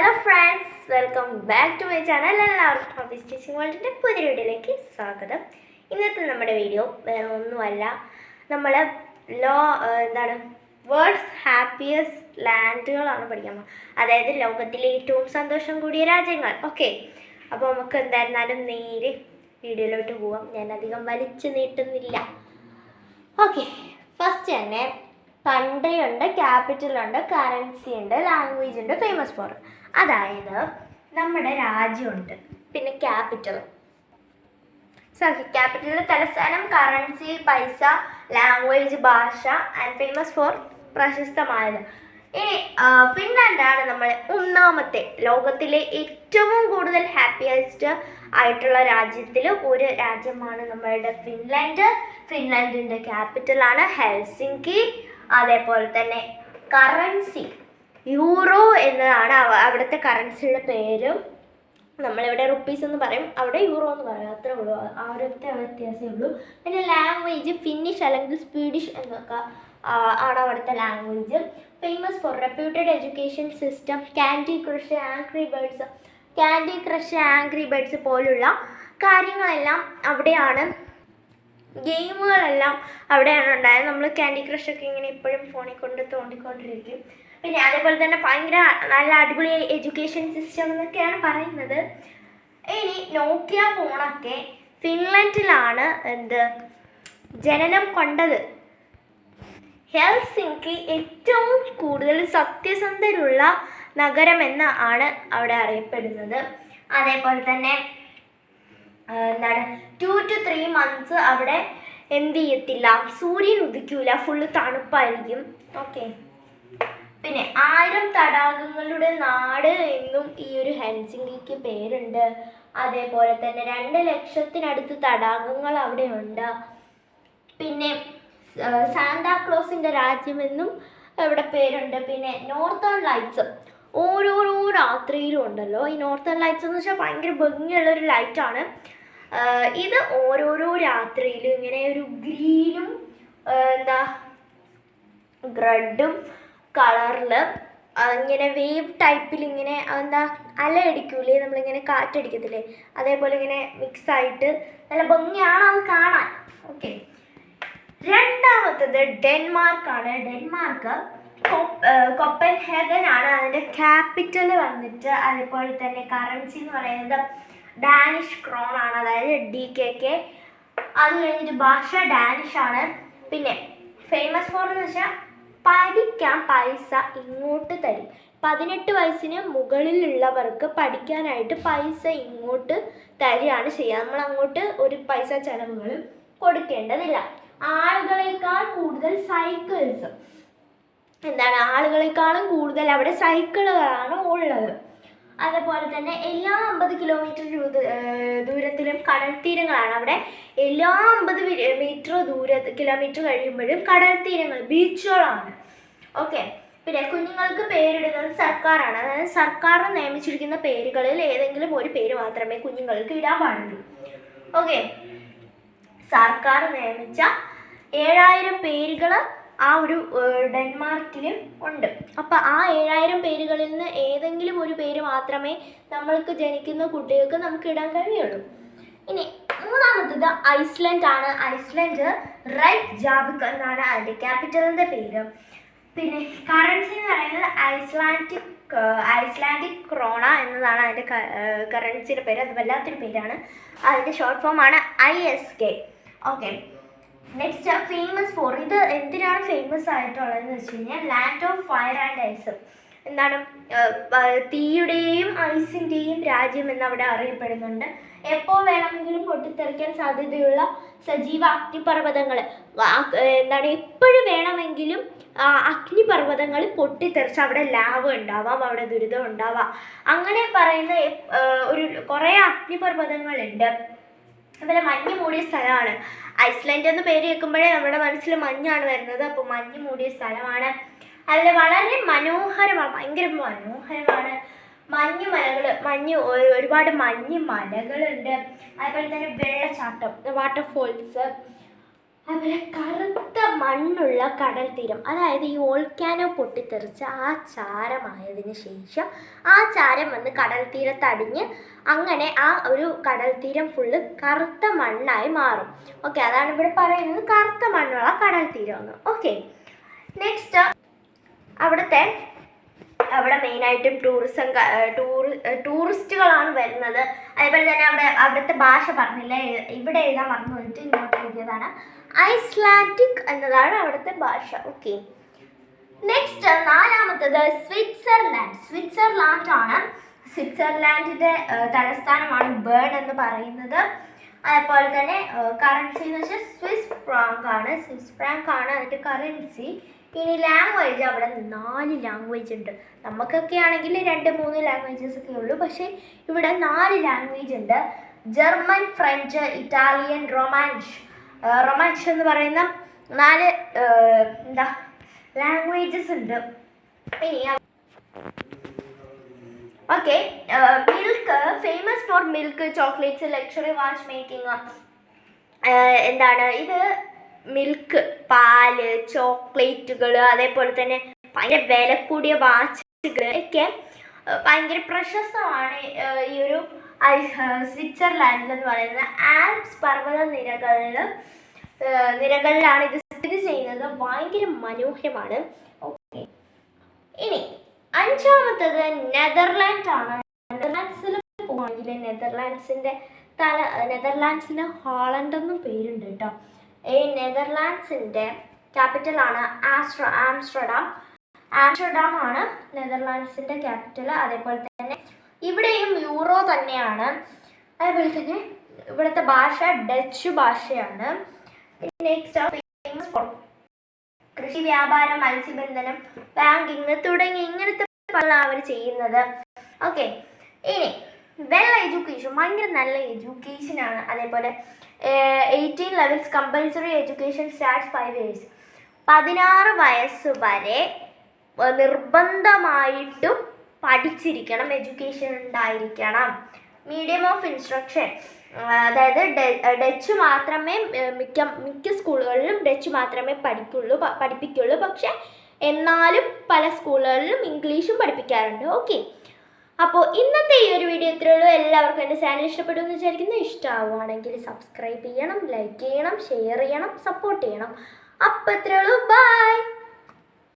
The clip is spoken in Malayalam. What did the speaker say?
Hello friends welcome back to my channel എല്ലാവർക്കും ഹോബി സ്റ്റിച്ചിങ് വേൾഡിന്റെ പുതിയ വീഡിയോയിലേക്ക് സ്വാഗതം. ഇന്നത്തെ നമ്മുടെ വീഡിയോ വേറെ ഒന്നുമല്ല. നമ്മൾ ലോ എന്താണ് വേൾഡ്സ് ഹാപ്പിയസ്റ്റ് ലാൻഡുകളാണ് പഠിക്കാൻ അതായത് ലോകത്തിലെ ഏറ്റവും സന്തോഷം കൂടിയ രാജ്യങ്ങൾ. ഓക്കെ അപ്പോൾ നമുക്ക് എന്തായിരുന്നാലും നേരെ വീഡിയോയിലോട്ട് പോവാം. ഞാൻ അധികം വലിച്ചു നീട്ടുന്നില്ല. ഓക്കെ ഫസ്റ്റ് തന്നെ ഉണ്ട് ക്യാപിറ്റൽ ഉണ്ട് കറൻസി ഉണ്ട് ലാംഗ്വേജ് ഉണ്ട് ഫേമസ് ഫോർ അതായത് നമ്മുടെ രാജ്യമുണ്ട്. പിന്നെ ക്യാപിറ്റൽ. സോറി ക്യാപിറ്റലിന്റെ തലസ്ഥാനം കറൻസി പൈസ ലാംഗ്വേജ് ഭാഷ ആൻഡ് ഫേമസ് ഫോർ പ്രശസ്തമായത്. ഇനി ഫിൻലാൻഡാണ് നമ്മൾ ഒന്നാമത്തെ ലോകത്തിലെ ഏറ്റവും കൂടുതൽ ഹാപ്പിയസ്റ്റ് ആയിട്ടുള്ള രാജ്യത്തിൽ ഒരു രാജ്യമാണ് നമ്മളുടെ ഫിൻലാൻഡ്. ഫിൻലാൻഡിന്റെ ക്യാപിറ്റലാണ് ഹെൽസിങ്കി അതേപോലെ തന്നെ കറൻസി യൂറോ എന്നതാണ് അവ- അവിടുത്തെ കറൻസിയുടെ പേരും. നമ്മളിവിടെ റുപ്പീസ് എന്ന് പറയും. അവിടെ യൂറോ എന്ന് പറയും. അത്രേ ഉള്ളൂ. ഒരു വ്യത്യാസമേ ഉള്ളൂ. പിന്നെ ലാംഗ്വേജ് ഫിന്നിഷ് അല്ലെങ്കിൽ സ്വീഡിഷ് എന്നൊക്കെ ആണ് അവിടുത്തെ language famous for reputed education system candy crush angry birds candy crush angry birds പോലുള്ള കാര്യങ്ങളെല്ലാം അവിടെയാണ് ഗെയിമുകളെല്ലാം അവിടെയാണ് ഉണ്ടായത്. നമ്മൾ ക്യാൻഡി ക്രഷ് ഒക്കെ ഇങ്ങനെ ഇപ്പോഴും ഫോണിൽ കൊണ്ട് തോണ്ടിക്കൊണ്ടിരിക്കും. പിന്നെ അതേപോലെ തന്നെ ഭയങ്കര നല്ല അടിപൊളി എഡ്യൂക്കേഷൻ സിസ്റ്റം എന്നൊക്കെയാണ് പറയുന്നത്. ഇനി നോക്കിയ ഫോണൊക്കെ ഫിൻലൻഡിലാണ് എന്ത് ജനനം കൊണ്ടത്. ഹെൽസിങ്കി ഏറ്റവും കൂടുതൽ സത്യസന്ധരുള്ള നഗരമെന്ന് ആണ് അവിടെ അറിയപ്പെടുന്നത്. അതേപോലെ തന്നെ എന്താണ്? ടു ടു ത്രീ മന്ത്സ് അവിടെ എന്ത് ചെയ്യത്തില്ല. സൂര്യൻ ഉദിക്കൂല. ഫുള്ള് തണുപ്പായിരിക്കും. ഓക്കെ പിന്നെ ആയിരം തടാകങ്ങളുടെ നാട് എന്നും ഈ ഒരു ഹെൻസിംഗിക്ക് പേരുണ്ട്. അതേപോലെ തന്നെ രണ്ട് ലക്ഷത്തിനടുത്ത് തടാകങ്ങൾ അവിടെ ഉണ്ട് പിന്നെ സാന്താക്ലോസിന്റെ രാജ്യമെന്നും ഇവിടെ പേരുണ്ട്. പിന്നെ നോർത്തേൺ ലൈറ്റ്സ് ഓരോരോ രാത്രിയിലും ഉണ്ടല്ലോ. ഈ നോർത്തേൺ ലൈറ്റ്സ് എന്ന് വെച്ചാൽ ഭയങ്കര ഭംഗിയുള്ളൊരു ലൈറ്റാണ് ഇത് ഓരോരോ രാത്രിയിലും ഇങ്ങനെ ഒരു ഗ്രീനും എന്താ ഗ്രഡും കളറിൽ ഇങ്ങനെ വേവ് ടൈപ്പിൽ ഇങ്ങനെ എന്താ അലയടിക്കൂലേ നമ്മളിങ്ങനെ കാറ്റടിക്കത്തില്ലേ? അതേപോലെ ഇങ്ങനെ മിക്സ് ആയിട്ട് നല്ല ഭംഗിയാണ് അത് കാണാൻ. ഓക്കെ രണ്ടാമത്തത് ഡെൻമാർക്കാണ്. ഡെൻമാർക്ക് കൊപ്പൻ ഹെഗൻ ആണ്. അതിന്റെ ക്യാപിറ്റൽ വന്നിട്ട് അതേപോലെ തന്നെ കറൻസി എന്ന് പറയുന്നത് ഡാനിഷ് ക്രോൺ ആണ്. അതായത് ഡി കെ കെ അത് കഴിഞ്ഞിട്ട് ഭാഷ ഡാനിഷ് ആണ്. പിന്നെ ഫേമസ് ഫോർ എന്ന് വെച്ചാൽ പഠിക്കാൻ പൈസ ഇങ്ങോട്ട് തരും. പതിനെട്ട് വയസ്സിന് മുകളിലുള്ളവർക്ക് പഠിക്കാനായിട്ട് പൈസ ഇങ്ങോട്ട് തരികയാണ് ചെയ്യുക. നമ്മൾ അങ്ങോട്ട് ഒരു പൈസ ചെലവുകളും കൊടുക്കേണ്ടതില്ല. ആളുകളെക്കാൾ കൂടുതൽ സൈക്കിൾസ് എന്താണ്? ആളുകളെക്കാളും കൂടുതൽ അവിടെ സൈക്കിളുകളാണ് ഉള്ളത്. അതേപോലെ തന്നെ എല്ലാ അമ്പത് കിലോമീറ്റർ ദൂരത്തിലും കടൽ തീരങ്ങളാണ്. അവിടെ എല്ലാ അമ്പത് മീറ്റർ ദൂര കിലോമീറ്റർ കഴിയുമ്പോഴും കടൽ തീരങ്ങൾ ബീച്ചുകളാണ് ഓക്കെ പിന്നെ കുഞ്ഞുങ്ങൾക്ക് പേരിടുന്നത് സർക്കാരാണ്. അതായത് സർക്കാർ നിയമിച്ചിരിക്കുന്ന പേരുകളിൽ ഏതെങ്കിലും ഒരു പേര് മാത്രമേ കുഞ്ഞുങ്ങൾക്ക് ഇടാൻ പാടുള്ളൂ. ഓക്കെ സർക്കാർ നിയമിച്ച ഏഴായിരം പേരുകൾ ആ ഒരു ഡെൻമാർക്കിൽ ഉണ്ട്. അപ്പം ആ ഏഴായിരം പേരുകളിൽ നിന്ന് ഏതെങ്കിലും ഒരു പേര് മാത്രമേ നമ്മൾക്ക് ജനിക്കുന്ന കുട്ടികൾക്ക് നമുക്ക് ഇടാൻ കഴിയുള്ളൂ. ഇനി മൂന്നാമത്തത് ഐസ്ലൻഡ് ആണ്. ഐസ്ലൻഡ് റൈറ്റ് ജാബിക് എന്നാണ് അതിന്റെ ക്യാപിറ്റലിന്റെ പേര്. പിന്നെ കറൻസി എന്ന് പറയുന്നത് ഐസ്ലാൻഡിക് ഐസ്ലാൻഡിക് ക്രോണ എന്നതാണ് അതിന്റെ കറൻസിയുടെ പേര്. അത് വല്ലാത്തൊരു പേരാണ്. അതിന്റെ ഷോർട്ട് ഫോമാണ് I S K. Okay. Next famous for ഇത് എന്തിനാണ് ഫേമസ് ആയിട്ടുള്ളതെന്ന് വെച്ച് കഴിഞ്ഞാൽ land of fire and ice എന്താണ്? തീയുടെയും ഐസിന്റെയും രാജ്യം എന്നവിടെ അറിയപ്പെടുന്നുണ്ട്. എപ്പോൾ വേണമെങ്കിലും പൊട്ടിത്തെറിക്കാൻ സാധ്യതയുള്ള സജീവ അഗ്നിപർവതങ്ങൾ. എന്താണ്? എപ്പോഴും വേണമെങ്കിലും അഗ്നിപർവതങ്ങൾ പൊട്ടിത്തെറിച്ച് അവിടെ ലാവ് ഉണ്ടാവാം അവിടെ ദുരിതം ഉണ്ടാവാം. അങ്ങനെ പറയുന്ന ഒരു കുറേ അഗ്നിപർവതങ്ങളുണ്ട്. അതുപോലെ മഞ്ഞ് മൂടിയ സ്ഥലമാണ്. ഐസ്ലൻഡ് എന്ന് പേര് കേൾക്കുമ്പോഴേ നമ്മുടെ മനസ്സിൽ മഞ്ഞാണ് വരുന്നത്. അപ്പോൾ മഞ്ഞ് മൂടിയ സ്ഥലമാണ്. അതിൽ വളരെ മനോഹരമാണ് ഭയങ്കര മനോഹരമാണ്. മഞ്ഞ് മലകൾ മഞ്ഞ് ഒരുപാട് മഞ്ഞ് മലകളുണ്ട്. അതുപോലെ തന്നെ വെള്ളച്ചാട്ടം വാട്ടർഫോൾസ് അതുപോലെ കറുത്ത മണ്ണുള്ള കടൽ തീരം. അതായത് ഈ ഓൾക്കാനോ പൊട്ടിത്തെറിച്ച് ആ ചാരമായതിന് ശേഷം ആ ചാരം വന്ന് കടൽ തീരത്തടിഞ്ഞ് അങ്ങനെ ആ ഒരു കടൽ തീരം ഫുള്ള് കറുത്ത മണ്ണായി മാറും. ഓക്കെ അതാണ് ഇവിടെ പറയുന്നത് കറുത്ത മണ്ണുള്ള കടൽ തീരം എന്ന് ഓക്കെ നെക്സ്റ്റ് അവിടുത്തെ അവിടെ മെയിനായിട്ടും ടൂറിസം ടൂറിസ്റ്റുകളാണ് വരുന്നത്. അതേപോലെ തന്നെ അവിടെ അവിടുത്തെ ഭാഷ പറഞ്ഞില്ല? ഇവിടെ എഴുതാൻ മറന്നു പോയിട്ട് ഇങ്ങോട്ട് എഴുതിയതാണ്. ഐസ്ലാൻഡിക് എന്നതാണ് അവിടുത്തെ ഭാഷ. ഓക്കെ നെക്സ്റ്റ് നാലാമത്തത് സ്വിറ്റ്സർലാൻഡ് സ്വിറ്റ്സർലാൻഡ് ആണ്. സ്വിറ്റ്സർലാൻഡിന്റെ തലസ്ഥാനമാണ് ബേൺ എന്ന് പറയുന്നത്. അതുപോലെ തന്നെ കറൻസി എന്ന് വെച്ചാൽ സ്വിസ് ഫ്രാങ്ക് ആണ്. സ്വിസ് ഫ്രാങ്ക് ആണ് അതിന്റെ കറൻസി ഇനി ലാംഗ്വേജ് അവിടെ നാല് ലാംഗ്വേജ് ഉണ്ട്. നമുക്കൊക്കെ ആണെങ്കിൽ രണ്ട് മൂന്ന് ലാംഗ്വേജസ് ഒക്കെ ഉള്ളൂ. പക്ഷേ ഇവിടെ നാല് ലാംഗ്വേജ് ഉണ്ട്. German French Italian Romansh Romansh എന്ന് പറയുന്ന നാല് എന്താ ലാംഗ്വേജസ് ഉണ്ട്. ഇനി okay milk famous for milk chocolates luxury watch making എന്താണ്? ഇത് മിൽക്ക് പാൽ ചോക്ലേറ്റുകൾ അതേപോലെ തന്നെ ഭയങ്കര വില കൂടിയ വാച്ചുകൾ ഒക്കെ ഭയങ്കര പ്രശസ്തമാണ് ഈ ഒരു സ്വിറ്റ്സർലാൻഡ് എന്ന് പറയുന്ന ആൽപ്സ് പർവത നിരകളിൽ നിരകളിലാണ് ഇത് സ്ഥിതി ചെയ്യുന്നത്. ഭയങ്കര മനോഹരമാണ്. ഓക്കെ. ഇനി അഞ്ചാമത്തത് നെതർലാൻഡ് ആണ് നെതർലാൻഡ്സിൽ പോവാണെങ്കിൽ നെതർലാൻഡ്സിന്റെ തല നെതർലാൻഡ്സിന് ഹോളണ്ട് എന്നും പേരുണ്ട് കേട്ടോ. ക്യാപിറ്റൽ ആണ് ആസ്ട്ര ആംസ്റ്റർഡാം ആംസ്റ്റർഡാം ആണ് നെതർലാൻഡ്സിന്റെ ക്യാപിറ്റൽ അതേപോലെ തന്നെ. ഇവിടെയും യൂറോ തന്നെയാണ്. അതേപോലെ തന്നെ ഇവിടുത്തെ ഭാഷ ഡച്ച് ഭാഷയാണ്. നെക്സ്റ്റ് കൃഷി വ്യാപാരം മത്സ്യബന്ധനം ബാങ്കിങ് തുടങ്ങി ഇങ്ങനത്തെ പല അവർ ചെയ്യുന്നത്. ഓക്കെ ഇനി വെൽ എഡ്യൂക്കേഷൻ ഭയങ്കര നല്ല എഡ്യൂക്കേഷൻ ആണ്. അതേപോലെ eighteen levels compulsory education start five years പതിനാറ് വയസ്സ് വരെ നിർബന്ധമായിട്ടും പഠിച്ചിരിക്കണം എഡ്യൂക്കേഷൻ ഉണ്ടായിരിക്കണം. മീഡിയം ഓഫ് ഇൻസ്ട്രക്ഷൻ അതായത് ഡച്ച് മാത്രമേ മിക്ക മിക്ക സ്കൂളുകളിലും ഡച്ച് മാത്രമേ പഠിക്കുള്ളൂ പഠിപ്പിക്കുള്ളൂ. പക്ഷേ എന്നാലും പല സ്കൂളുകളിലും ഇംഗ്ലീഷും പഠിപ്പിക്കാറുണ്ട്. ഓക്കെ അപ്പോൾ ഇന്നത്തെ ഈ ഒരു വീഡിയോ ഇത്രയേ ഉള്ളൂ. എല്ലാവർക്കും എന്റെ ചാനൽ ഇഷ്ടപ്പെടുമെന്ന് വിചാരിക്കുന്നു. ഇഷ്ടമാവുകയാണെങ്കിൽ സബ്സ്ക്രൈബ് ചെയ്യണം ലൈക്ക് ചെയ്യണം ഷെയർ ചെയ്യണം സപ്പോർട്ട് ചെയ്യണം. അപ്പോൾ ഇത്രയേ ഉള്ളൂ. ബൈ